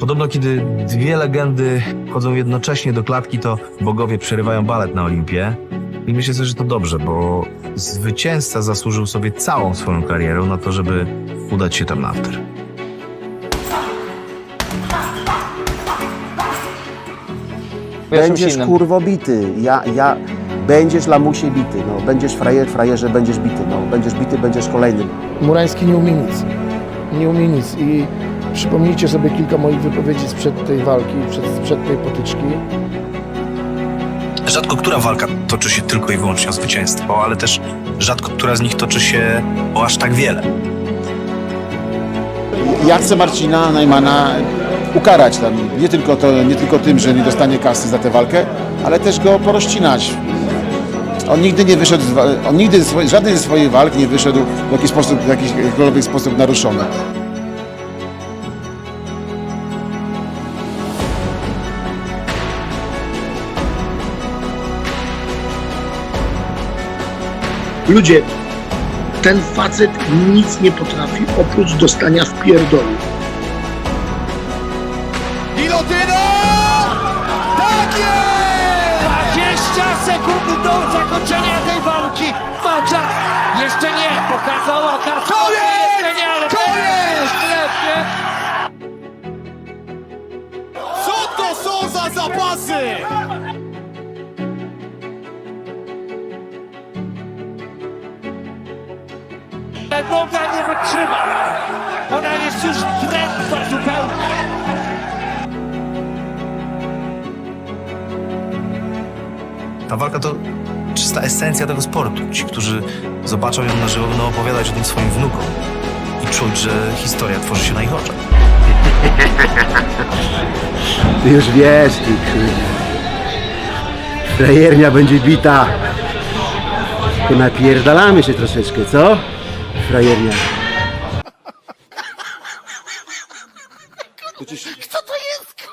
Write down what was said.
Podobno, kiedy dwie legendy chodzą jednocześnie do klatki, to bogowie przerywają balet na Olimpie. I myślę sobie, że to dobrze, bo zwycięzca zasłużył sobie całą swoją karierę na to, żeby udać się tam na after. Będziesz kurwo bity. Ja, ja, będziesz lamusie bity. No, będziesz frajer, frajerze, będziesz bity. No, będziesz bity, będziesz kolejny. Murański nie umie nic. Nie umie nic i przypomnijcie sobie kilka moich wypowiedzi sprzed tej walki, przed, sprzed tej potyczki. Rzadko która walka toczy się tylko i wyłącznie o zwycięstwo, ale też rzadko która z nich toczy się o aż tak wiele. Ja chcę Marcina Najmana ukarać tam. Nie tylko, to, nie tylko tym, że nie dostanie kasy za tę walkę, ale też go porościnać. On nigdy nie wyszedł, on nigdy z swojej- żadnej ze swoich walk nie wyszedł w jakiś sposób, w jakikolwiek sposób naruszony. Ludzie, ten facet nic nie potrafi oprócz dostania w pierdolu. Gilotyna! Tak jest! 20 sekund do zakończenia tej walki. Ma czas. Jeszcze nie. Pokazała kartę. Koniec! Jeszcze nie, ale Koniec! Co to są za zapasy? Noga nie wytrzyma. Ona jest już drętwa zupełnie. Ta walka to czysta esencja tego sportu. Ci, którzy zobaczą ją na żywo, będą opowiadać o tym swoim wnukom i czuć, że historia tworzy się na ich oczach. Ty już wiesz, ty. Frajernia będzie bita. To napierdalamy się troszeczkę, co? frajernia. Kto to jest?